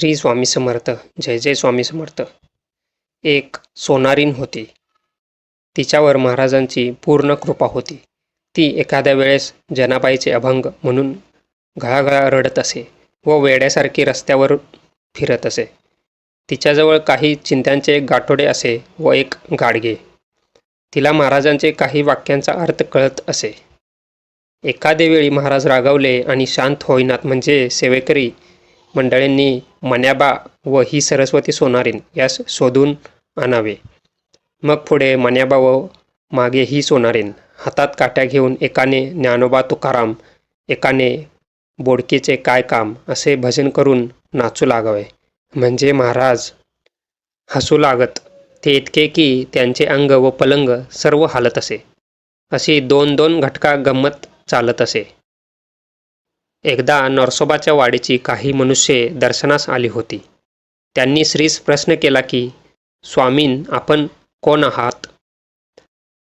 श्री स्वामी समर्थ जय जय स्वामी समर्थ. एक सोनारीन होती. तिच्यावर महाराजांची पूर्ण कृपा होती. ती एखाद्या वेळेस जनाबाईचे अभंग म्हणून घळाघळा रडत असे व वेड्यासारखी रस्त्यावर फिरत असे. तिच्याजवळ काही चिंत्यांचे गाठोडे असे व एक गाडगे. तिला महाराजांचे काही वाक्यांचा अर्थ कळत असे. एखादे वेळी महाराज रागावले आणि शांत होईनात म्हणजे सेवेकरी मंडळींनी मन्याबा व ही सरस्वती सोनारीन यास शोधून आणावे. मग पुढे मन्याबा व मागे ही सोनारीन हातात काट्या घेऊन एकाने ज्ञानोबा तुकाराम एकाने बोडकीचे काय काम असे भजन करून नाचू लागावे. म्हणजे महाराज हसू लागत ते इतके की त्यांचे अंग व पलंग सर्व हालत असे. अशी दोन दोन घटका गंमत चालत असे. एकदा नरसोबाच्या वाडीची काही मनुष्ये दर्शनास आली होती. त्यांनी श्रीस प्रश्न केला की स्वामीन आपण कोण आहात?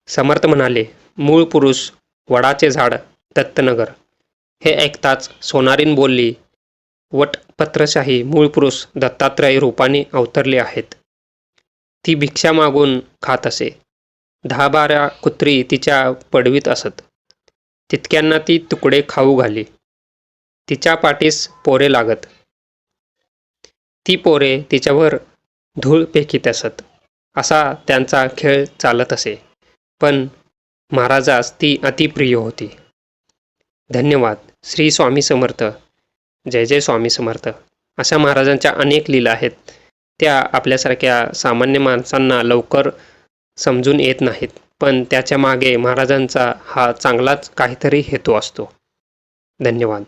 समर्थ म्हणाले मूळ पुरुष वडाचे झाड दत्तनगर. हे ऐकताच सोनारीन बोलली वटपत्रशाही मूळ पुरुष दत्तात्रय रूपाने अवतरले आहेत. ती भिक्षा मागून खात असे. दहा बारा कुत्री तिच्या पडवीत असत. तितक्यांना ती तुकडे खाऊ घाली. तिच्या पाठीस पोरे लागत. ती पोरे तिच्यावर धूळ फेकीत असत. असा त्यांचा खेळ चालत असे. पण महाराजास ती अतिप्रिय होती. धन्यवाद श्री स्वामी समर्थ. जय जय स्वामी समर्थ. अशा महाराजांच्या अनेक लीला आहेत. त्या आपल्यासारख्या सामान्य माणसांना लवकर समजून येत नाहीत. पण त्याच्यामागे महाराजांचा हा चांगलाच काहीतरी हेतू असतो. धन्यवाद.